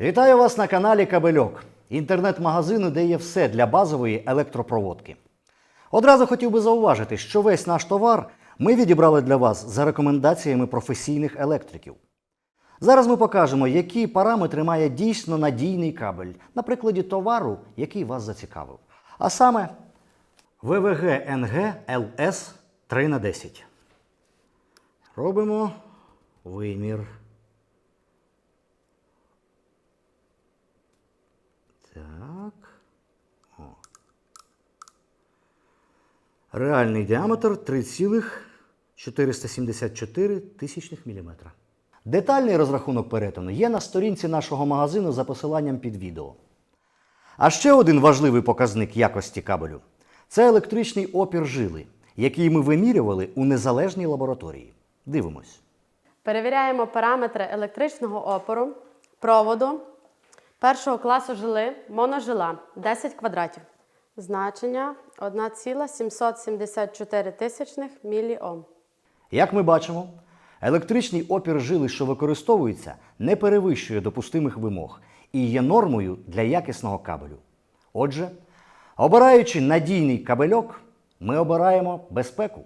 Вітаю вас на каналі Кабельок, інтернет-магазину, де є все для базової електропроводки. Одразу хотів би зауважити, що весь наш товар ми відібрали для вас за рекомендаціями професійних електриків. Зараз ми покажемо, які параметри має дійсно надійний кабель на прикладі товару, який вас зацікавив. А саме ВВГ НГ ЛС 3 на 10 Робимо вимір. Реальний діаметр 3,474 тисячних міліметра. Детальний розрахунок перетину є на сторінці нашого магазину за посиланням під відео. А ще один важливий показник якості кабелю це електричний опір жили, який ми вимірювали у незалежній лабораторії. Дивимось. Перевіряємо параметри електричного опору, проводу першого класу жили, моножила 10 квадратів. Значення 1,774 тисячних міліом. Як ми бачимо, електричний опір жили, що використовується, не перевищує допустимих вимог і є нормою для якісного кабелю. Отже, обираючи надійний кабельок, ми обираємо безпеку.